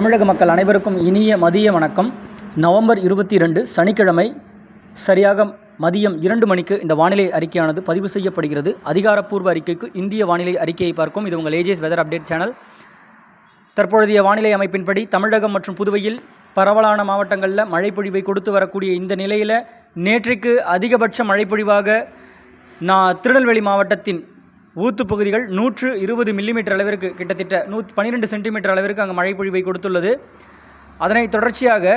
தமிழக மக்கள் அனைவருக்கும் இனிய மதிய வணக்கம். நவம்பர் இருபத்தி ரெண்டு சனிக்கிழமை சரியாக மதியம் இரண்டு மணிக்கு இந்த வானிலை அறிக்கையானது பதிவு செய்யப்படுகிறது. அதிகாரப்பூர்வ அறிக்கைக்கு இந்திய வானிலை அறிக்கையை பார்க்கும் இது உங்கள் ஏஜேஸ் வெதர் அப்டேட் சேனல் தற்பொழுதைய வானிலை அமைப்பின்படி தமிழகம் மற்றும் புதுவையில் பரவலான மாவட்டங்களில் மழைப்பொழிவை கொடுத்து வரக்கூடிய இந்த நிலையில் நேற்றைக்கு அதிகபட்ச மழைப்பொழிவாக நான் திருநெல்வேலி மாவட்டத்தின் ஊத்து பகுதிகள் நூற்று இருபது மில்லிமீட்டர் அளவிற்கு கிட்டத்தட்ட நூ பன்னிரெண்டு சென்டிமீட்டர் அளவிற்கு அங்கே மழைப்பொழிவை கொடுத்துள்ளது. அதனை தொடர்ச்சியாக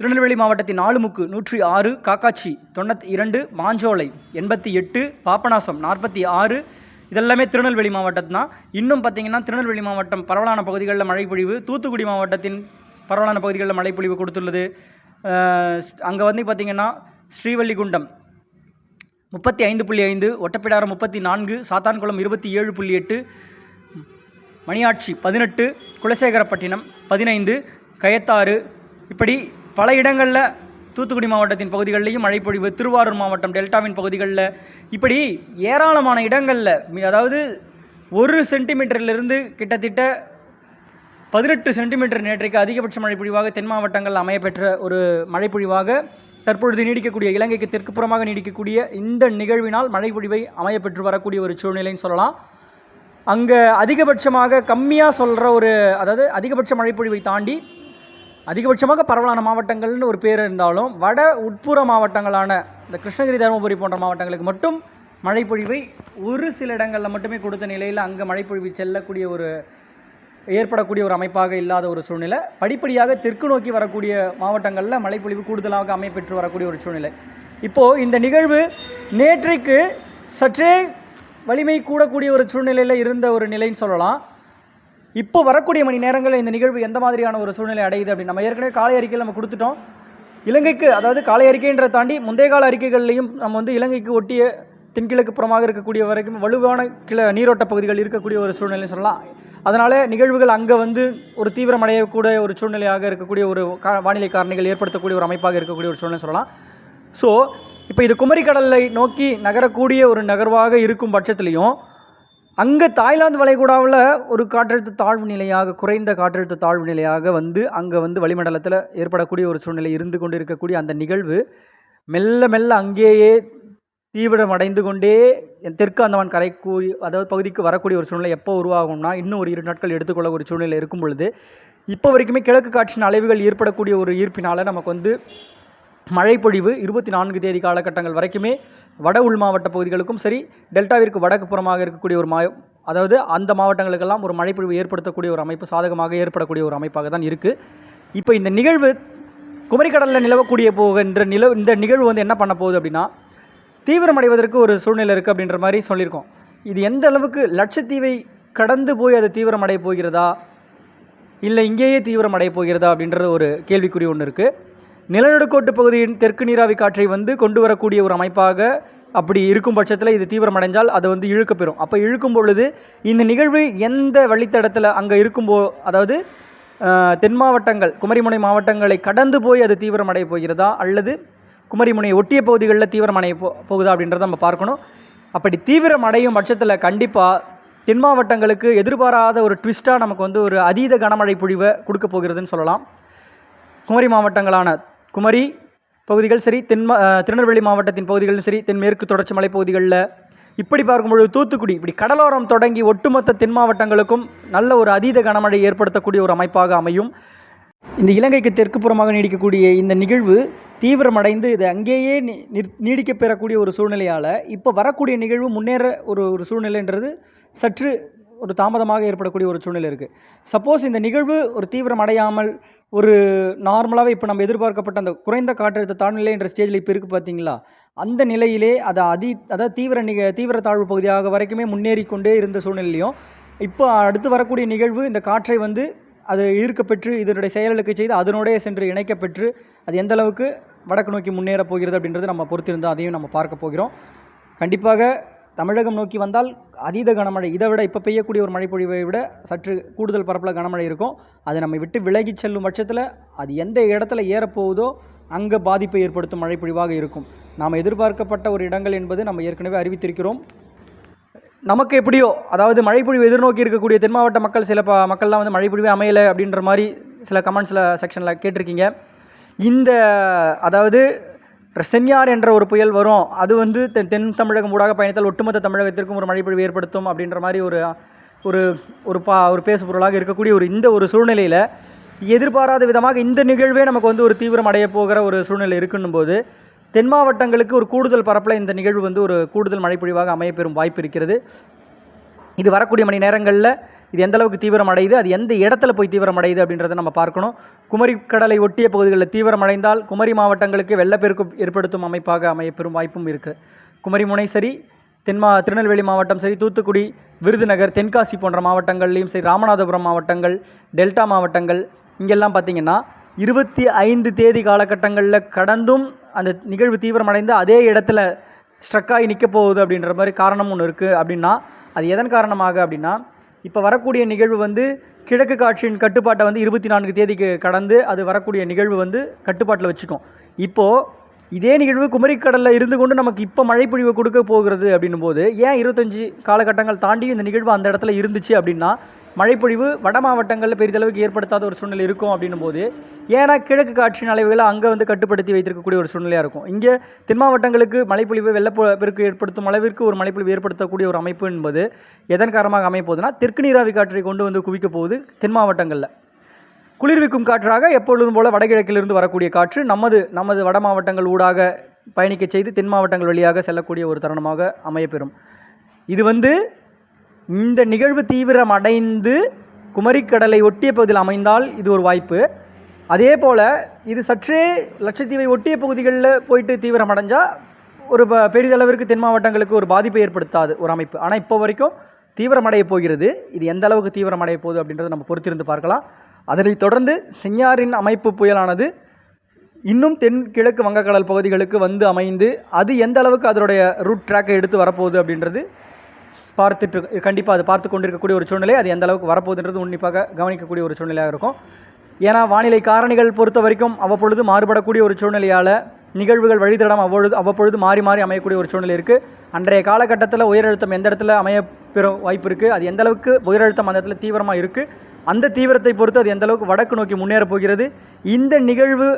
திருநெல்வேலி மாவட்டத்தின் நாலுமுக்கு நூற்றி ஆறு காக்காட்சி தொண்ணூற்றி இரண்டு மாஞ்சோலை எண்பத்தி எட்டு பாபநாசம் நாற்பத்தி ஆறு இதெல்லாமே திருநெல்வேலி மாவட்டம் தான். இன்னும் பார்த்தீங்கன்னா திருநெல்வேலி மாவட்டம் பரவலான பகுதிகளில் மழைப்பொழிவு தூத்துக்குடி மாவட்டத்தின் பரவலான பகுதிகளில் மழைப்பொழிவு கொடுத்துள்ளது. அங்கே வந்து பார்த்திங்கன்னா ஸ்ரீவல்லிகுண்டம் முப்பத்தி ஐந்து புள்ளி ஐந்து ஒட்டப்பிடாரம் முப்பத்தி நான்கு சாத்தான்குளம் இருபத்தி ஏழு புள்ளி எட்டு மணியாட்சி பதினெட்டு குலசேகரப்பட்டினம் பதினைந்து கயத்தாறு. இப்படி பல இடங்களில் தூத்துக்குடி மாவட்டத்தின் பகுதிகளிலையும் மழைப்பொழிவு திருவாரூர் மாவட்டம் டெல்டாவின் பகுதிகளில் இப்படி ஏராளமான இடங்களில் அதாவது ஒரு சென்டிமீட்டரிலிருந்து கிட்டத்தட்ட பதினெட்டு சென்டிமீட்டர் நேற்றைக்கு அதிகபட்ச மழைப்பொழிவாக தென் மாவட்டங்கள் அமையப்பெற்ற ஒரு மழைப்பொழிவாக தற்பொழுது நீடிக்கக்கூடிய இலங்கைக்கு தெற்குப்புறமாக நீடிக்கக்கூடிய இந்த நிகழ்வினால் மழைப்பொழிவை அமையப்பெற்று வரக்கூடிய ஒரு சூழ்நிலைன்னு சொல்லலாம். அங்கே அதிகபட்சமாக கம்மியாக சொல்கிற ஒரு அதாவது அதிகபட்ச மழைப்பொழிவை தாண்டி அதிகபட்சமாக பரவலான மாவட்டங்கள்னு ஒரு பேர் இருந்தாலும் வட உட்புற மாவட்டங்களான இந்த கிருஷ்ணகிரி தருமபுரி போன்ற மாவட்டங்களுக்கு மட்டும் மழைப்பொழிவை ஒரு சில இடங்களில் மட்டுமே கொடுத்த நிலையில் அங்கே மழைப்பொழிவு செல்லக்கூடிய ஒரு ஏற்படக்கூடிய ஒரு அமைப்பாக இல்லாத ஒரு சூழ்நிலை. படிப்படியாக தெற்கு நோக்கி வரக்கூடிய மாவட்டங்களில் மழைப்பொழிவு கூடுதலாக அமைப்பெற்று வரக்கூடிய ஒரு சூழ்நிலை. இப்போது இந்த நிகழ்வு நேற்றைக்கு சற்றே வலிமை கூடக்கூடிய ஒரு சூழ்நிலையில் இருந்த ஒரு நிலைன்னு சொல்லலாம். இப்போ வரக்கூடிய மணி நேரங்களில் இந்த நிகழ்வு எந்த மாதிரியான ஒரு சூழ்நிலை அடையுது அப்படின்னு நம்ம ஏற்கனவே காலை அறிக்கையில் நம்ம கொடுத்துட்டோம். இலங்கைக்கு அதாவது காலை அறிக்கைன்ற தாண்டி முந்தைய கால அறிக்கைகள்லையும் நம்ம வந்து இலங்கைக்கு ஒட்டிய தென்கிழக்கு புறமாக இருக்கக்கூடிய வரைக்கும் வலுவான கிள நீரோட்ட பகுதிகள் இருக்கக்கூடிய ஒரு சூழ்நிலை சொல்லலாம். அதனால் நிகழ்வுகள் அங்கே வந்து ஒரு தீவிரமடையக்கூடிய ஒரு சூழ்நிலையாக இருக்கக்கூடிய ஒரு கா வானிலை காரணிகள் ஏற்படுத்தக்கூடிய ஒரு அமைப்பாக இருக்கக்கூடிய ஒரு சூழ்நிலை சொல்லலாம். ஸோ இப்போ இது குமரிக்கடலை நோக்கி நகரக்கூடிய ஒரு நகர்வாக இருக்கும் பட்சத்துலேயும் அங்கே தாய்லாந்து வளைகுடாவில் ஒரு காற்றழுத்த தாழ்வு நிலையாக குறைந்த காற்றழுத்த தாழ்வு நிலையாக வந்து அங்கே வந்து வளிமண்டலத்தில் ஏற்படக்கூடிய ஒரு சூழ்நிலை இருந்து கொண்டு இருக்கக்கூடிய அந்த நிகழ்வு மெல்ல மெல்ல அங்கேயே தீவிரமடைந்து கொண்டே தெற்கு அந்தமான் கரைக்கு அதாவது பகுதிக்கு வரக்கூடிய ஒரு சூழ்நிலை எப்போ உருவாகும்னா இன்னும் ஒரு இரு நாட்கள் எடுத்துக்கொள்ள ஒரு சூழ்நிலை இருக்கும் பொழுது இப்போ வரைக்குமே கிழக்கு காற்றின் அலைவுகள் ஏற்படக்கூடிய ஒரு ஈர்ப்பினால் நமக்கு வந்து மழைப்பொழிவு இருபத்தி நான்கு தேதி காலகட்டங்கள் வரைக்குமே வட உள் மாவட்ட பகுதிகளுக்கும் சரி டெல்டாவிற்கு வடக்கு புறமாக இருக்கக்கூடிய ஒரு மா அதாவது அந்த மாவட்டங்களுக்கெல்லாம் ஒரு மழைப்பொழிவு ஏற்படுத்தக்கூடிய ஒரு அமைப்பு சாதகமாக ஏற்படக்கூடிய ஒரு அமைப்பாக தான் இருக்குது இப்போ இந்த நிகழ்வு குமரிக்கடலில் நிலவக்கூடிய போகின்ற நில இந்த நிகழ்வு வந்து என்ன பண்ண போகுது அப்படின்னா தீவிரமடைவதற்கு ஒரு சூழ்நிலை இருக்குது அப்படின்ற மாதிரி சொல்லியிருக்கோம். இது எந்த அளவுக்கு லட்சத்தீவை கடந்து போய் அது தீவிரமடைய போகிறதா? இல்லை இங்கேயே தீவிரமடைய போகிறதா அப்படின்ற ஒரு கேள்விக்குறி ஒன்று இருக்குது நிலநடுக்கோட்டு பகுதியின் தெற்கு நீராவி காற்றை வந்து கொண்டு வரக்கூடிய ஒரு அமைப்பாக அப்படி இருக்கும் பட்சத்தில் இது தீவிரமடைஞ்சால் அதை வந்து இழுக்கப் பெறும். அப்போ இழுக்கும் பொழுது இந்த நிகழ்வு எந்த வழித்தடத்தில் அங்கே இருக்கும்போ அதாவது தென் மாவட்டங்கள் குமரிமுனை மாவட்டங்களை கடந்து போய் அது தீவிரமடைய போகிறதா? அல்லது குமரிமுனை ஒட்டிய பகுதிகளில் தீவிரமடைய போ போகுதா அப்படின்றத நம்ம பார்க்கணும். அப்படி தீவிரமடையும் பட்சத்தில் கண்டிப்பாக தென் மாவட்டங்களுக்கு எதிர்பாராத ஒரு ட்விஸ்ட்டாக நமக்கு வந்து ஒரு அதீத கனமழை பொழிவை கொடுக்க போகிறதுன்னு சொல்லலாம். குமரி மாவட்டங்களான குமரி பகுதிகள் சரி தென் திருநெல்வேலி மாவட்டத்தின் பகுதிகளும் சரி தென்மேற்கு தொடர்ச்சி மலை பகுதிகளில் இப்படி பார்க்கும்பொழுது தூத்துக்குடி இப்படி கடலோரம் தொடங்கி ஒட்டுமொத்த தென் மாவட்டங்களுக்கும் நல்ல ஒரு அதீத கனமழை ஏற்படுத்தக்கூடிய ஒரு அமைப்பாக அமையும். இந்த இலங்கைக்கு தெற்கு புறமாக நீடிக்கக்கூடிய இந்த நிகழ்வு தீவிரமடைந்து இது அங்கேயே நீ- நீடிக்கப் பெறக்கூடிய ஒரு சூழ்நிலையால் இப்போ வரக்கூடிய நிகழ்வு முன்னேற ஒரு ஒரு சூழ்நிலைன்றது சற்று ஒரு தாமதமாக ஏற்படக்கூடிய ஒரு சூழ்நிலை இருக்குது சப்போஸ் இந்த நிகழ்வு ஒரு தீவிரம் அடையாமல் ஒரு நார்மலாகவே இப்போ நம்ம எதிர்பார்க்கப்பட்ட அந்த குறைந்த காற்றழுத்த தாழ்நிலை என்ற ஸ்டேஜில் இப்போ இருக்குது பார்த்தீங்களா அந்த நிலையிலே அது அதி அதாவது தீவிர நிக தீவிர தாழ்வு பகுதியாக வரைக்குமே முன்னேறி கொண்டே இருந்த சூழ்நிலையும் இப்போ அடுத்து வரக்கூடிய நிகழ்வு இந்த காற்றை வந்து அது ஈர்க்கப்பெற்று இதனுடைய செயலுக்கு செய்து அதனுடைய சென்று இணைக்கப்பெற்று அது எந்த அளவுக்கு வடக்கு நோக்கி முன்னேற போகிறது அப்படின்றது நம்ம பொறுத்திருந்தோம் அதையும் நம்ம பார்க்க போகிறோம். கண்டிப்பாக தமிழகம் நோக்கி வந்தால் அதீத கனமழை இதை விட இப்போ பெய்யக்கூடிய ஒரு மழைப்பொழிவை விட சற்று கூடுதல் பரப்பில் கனமழை இருக்கும். அதை நம்ம விட்டு விலகி செல்லும் பட்சத்தில் அது எந்த இடத்துல ஏறப்போகுதோ அங்கே பாதிப்பை ஏற்படுத்தும் மழைப்பொழிவாக இருக்கும். நாம் எதிர்பார்க்கப்பட்ட ஒரு இடங்கள் என்பது நம்ம ஏற்கனவே அறிவித்திருக்கிறோம். நமக்கு எப்படியோ அதாவது மழைப்பொழிவு எதிர்நோக்கி இருக்கக்கூடிய தென் மாவட்ட மக்கள் சில ப மக்கள்லாம் வந்து மழைப்பொழிவே அமையலை அப்படின்ற மாதிரி சில கமெண்ட்ஸில் செக்ஷனில் கேட்டிருக்கீங்க. இந்த அதாவது சென்யார் என்ற ஒரு புயல் வரும் அது வந்து தென் தென் தமிழகம் ஊடாக பயணித்தால் ஒட்டுமொத்த தமிழகத்திற்கும் ஒரு மழைப்பொழிவு ஏற்படுத்தும் அப்படின்ற மாதிரி ஒரு ஒரு ஒரு பா ஒரு பேசு பொருளாக இருக்கக்கூடிய ஒரு இந்த ஒரு சூழ்நிலையில் எதிர்பாராத விதமாக இந்த நிகழ்வே நமக்கு வந்து ஒரு தீவிரம் அடைய போகிற ஒரு சூழ்நிலை இருக்குன்னும் போது தென் மாவட்டங்களுக்கு ஒரு கூடுதல் பரப்பில் இந்த நிகழ்வு வந்து ஒரு கூடுதல் மழைப்பொழிவாக அமையப்பெறும் வாய்ப்பு இருக்கிறது. இது வரக்கூடிய மணி நேரங்களில் இது எந்த அளவுக்கு தீவிரம் அடையுது அது எந்த இடத்துல போய் தீவிரம் அடையுது அப்படின்றத நம்ம பார்க்கணும். குமரி கடலை ஒட்டிய பகுதிகளில் தீவிரம் அடைந்தால் குமரி மாவட்டங்களுக்கு வெள்ளப்பெருக்கு ஏற்படுத்தும் அமைப்பாக அமையப்பெறும் வாய்ப்பும் இருக்குது குமரி முனை சரி தென்மா திருநெல்வேலி மாவட்டம் சரி தூத்துக்குடி விருதுநகர் தென்காசி போன்ற மாவட்டங்கள்லேயும் சரி ராமநாதபுரம் மாவட்டங்கள் டெல்டா மாவட்டங்கள் இங்கெல்லாம் பார்த்திங்கன்னா இருபத்தி ஐந்து தேதி காலகட்டங்களில் கடந்தும் அந்த நிகழ்வு தீவிரமடைந்து அதே இடத்துல ஸ்ட்ரக்காகி நிற்க போகுது அப்படின்ற மாதிரி காரணம் ஒன்று இருக்குது அப்படின்னா அது எதன் காரணமாக அப்படின்னா இப்போ வரக்கூடிய நிகழ்வு வந்து கிழக்கு காட்சியின் கட்டுப்பாட்டை வந்து இருபத்தி நான்கு தேதிக்கு கடந்து அது வரக்கூடிய நிகழ்வு வந்து கட்டுப்பாட்டில் வச்சுக்கும். இப்போது இதே நிகழ்வு குமரிக்கடலில் இருந்து கொண்டு நமக்கு இப்போ மழைப்பொழிவு கொடுக்க போகிறது அப்படின்னும் போது ஏன் இருபத்தஞ்சி காலகட்டங்கள் தாண்டி இந்த நிகழ்வு அந்த இடத்துல இருந்துச்சு அப்படின்னா மழைப்பொழிவு வட மாவட்டங்களில் பெரிதளவுக்கு ஏற்படுத்தாத ஒரு சூழ்நிலை இருக்கும் அப்படின்னும் போது ஏன்னா கிழக்கு காற்றின் அளவுகளை அங்கே வந்து கட்டுப்படுத்தி வைத்திருக்கக்கூடிய ஒரு சூழ்நிலையாக இருக்கும். இங்கே தென் மாவட்டங்களுக்கு மழைப்பொழிவு வெள்ளப்பெருக்கு ஏற்படுத்தும் அளவிற்கு ஒரு மழைப்பொழிவு ஏற்படுத்தக்கூடிய ஒரு அமைப்பு என்பது எதன் காரணமாக அமைப்போதுன்னா தெற்கு நீராவி காற்றை கொண்டு வந்து குவிக்க போகுது தென் மாவட்டங்களில். குளிர்விக்கும் காற்றாக எப்பொழுதும் போல வடகிழக்கிலிருந்து வரக்கூடிய காற்று நமது நமது வட மாவட்டங்கள் ஊடாக பயணிக்க செய்து தென் மாவட்டங்கள் வழியாக செல்லக்கூடிய ஒரு தருணமாக அமையப்பெறும் இது வந்து இந்த நிகழ்வு தீவிரம் அடைந்து குமரிக்கடலை ஒட்டிய பகுதியில் அமைந்தால் இது ஒரு வாய்ப்பு. அதே போல் இது சற்றே லட்சத்தீவை ஒட்டிய பகுதிகளில் போயிட்டு தீவிரம் அடைஞ்சால் ஒரு ப பெரிதளவிற்கு தென் மாவட்டங்களுக்கு ஒரு பாதிப்பை ஏற்படுத்தாது ஒரு அமைப்பு. ஆனால் இப்போ வரைக்கும் தீவிரமடைய போகிறது. இது எந்த அளவுக்கு தீவிரமடைய போகுது அப்படின்றத நம்ம பொறுத்திருந்து பார்க்கலாம். அதனைத் தொடர்ந்து செஞ்ஞாரின் அமைப்பு புயலானது இன்னும் தென் கிழக்கு வங்கக்கடல் பகுதிகளுக்கு வந்து அமைந்து அது எந்த அளவுக்கு அதனுடைய ரூட் ட்ராக்கை எடுத்து வரப்போகுது அப்படின்றது பார்த்துட்டு கண்டிப்பாக அது பார்த்து கொண்டிருக்கக்கூடிய ஒரு சூழ்நிலை. அது எந்த அளவுக்கு வரப்போகுதுன்றது உன்னிப்பாக கவனிக்கக்கூடிய ஒரு சூழ்நிலையாக இருக்கும். ஏன்னா வானிலை காரணிகள் பொறுத்த வரைக்கும் அவ்வப்பொழுது மாறுபடக்கூடிய ஒரு சூழ்நிலையால் நிகழ்வுகள் வழித்தடம் அவ்வொழுது அவ்வப்பொழுது மாறி மாறி அமையக்கூடிய ஒரு சூழ்நிலை இருக்குது அன்றைய காலகட்டத்தில் உயரழுத்தம் எந்த இடத்துல அமைய பெறும் வாய்ப்பு இருக்குது அது எந்த அளவுக்கு உயரழுத்தம் அந்த இடத்துல தீவிரமாக இருக்குது அந்த தீவிரத்தை பொறுத்து அது எந்த அளவுக்கு வடக்கு நோக்கி முன்னேறப் போகிறது? இந்த நிகழ்வு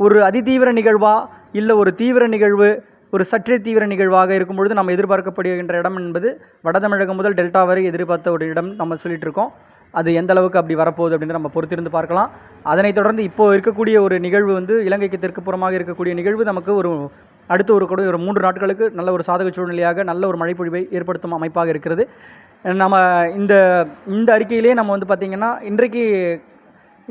ஒரு அதிதீவிர நிகழ்வா? இல்லை ஒரு தீவிர நிகழ்வு ஒரு சற்றே தீவிர நிகழ்வாக இருக்கும் பொழுது நம்ம எதிர்பார்க்கப்படுகின்ற இடம் என்பது வட தமிழகம் முதல் டெல்டா வரை எதிர்பார்த்த ஒரு இடம் நம்ம சொல்லிட்டு இருக்கோம் அது எந்த அளவுக்கு அப்படி வரப்போகுது அப்படின்னு நம்ம பொறுத்திருந்து பார்க்கலாம். அதனைத் தொடர்ந்து இப்போது இருக்கக்கூடிய ஒரு நிகழ்வு வந்து இலங்கைக்கு தெற்கு புறமாக இருக்கக்கூடிய நிகழ்வு நமக்கு ஒரு அடுத்து ஒரு கூட ஒரு மூன்று நாட்களுக்கு நல்ல ஒரு சாதக சூழ்நிலையாக நல்ல ஒரு மழைப்பொழிவை ஏற்படுத்தும் அமைப்பாக இருக்கிறது. நம்ம இந்த இந்த அறிக்கையிலே நம்ம வந்து பார்த்திங்கன்னா இன்றைக்கு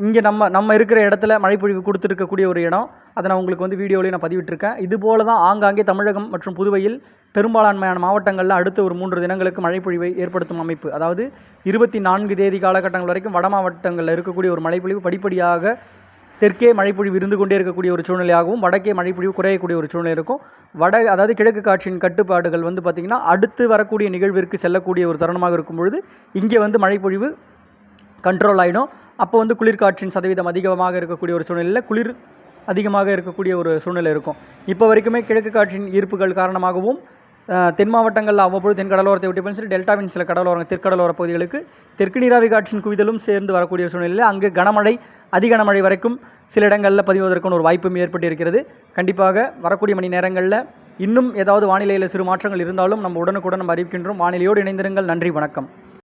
இங்கே நம்ம நம்ம இருக்கிற இடத்துல மழைப்பொழிவு கொடுத்துருக்கக்கூடிய ஒரு இடம். அதை நான் உங்களுக்கு வந்து வீடியோவிலே நான் பதிவிட்டிருக்கேன். இது போல தான் ஆங்காங்கே தமிழகம் மற்றும் புதுவையில் பெரும்பாலான்மையான மாவட்டங்களில் அடுத்த ஒரு மூன்று தினங்களுக்கு மழைப்பொழிவை ஏற்படுத்தும் அமைப்பு. அதாவது இருபத்தி நான்கு தேதி காலகட்டங்கள் வரைக்கும் வட மாவட்டங்களில் இருக்கக்கூடிய ஒரு மழைப்பொழிவு படிப்படியாக தெற்கே மழைப்பொழிவு இருந்து கொண்டே இருக்கக்கூடிய ஒரு சூழ்நிலையாகவும் வடக்கே மழைப்பொழிவு குறையக்கூடிய ஒரு சூழ்நிலை இருக்கும். வட அதாவது கிழக்கு காட்சியின் கட்டுப்பாடுகள் வந்து பார்த்திங்கன்னா அடுத்து வரக்கூடிய நிகழ்விற்கு செல்லக்கூடிய ஒரு தருணமாக இருக்கும் பொழுது இங்கே வந்து மழைப்பொழிவு கண்ட்ரோல் ஆகிடும் அப்போ வந்து குளிர்காற்றின் சதவீதம் அதிகமாக இருக்கக்கூடிய ஒரு சூழ்நிலையில் குளிர் அதிகமாக இருக்கக்கூடிய ஒரு சூழ்நிலை இருக்கும். இப்போ வரைக்குமே கிழக்கு காற்றின் ஈர்ப்புகள் காரணமாகவும் தென் மாவட்டங்களில் அவ்வப்பொழுது தென் கடலோரத்தை விட்டு சரி டெல்டாவின் சில கடலோரம் தெற்கடலோர பகுதிகளுக்கு தெற்கு நீராவி காற்றின் குவிதலும் சேர்ந்து வரக்கூடிய சூழ்நிலையில் அங்கு கனமழை அதிக கனமழை வரைக்கும் சில இடங்களில் பதிவதற்கான ஒரு வாய்ப்பும் ஏற்பட்டு இருக்கிறது கண்டிப்பாக வரக்கூடிய மணி நேரங்களில் இன்னும் ஏதாவது வானிலையில் சிறு மாற்றங்கள் இருந்தாலும் நம்ம உடனுக்குடன் நம்ம அறிவிக்கின்றோம். வானிலையோடு இணைந்திருங்கள். நன்றி வணக்கம்.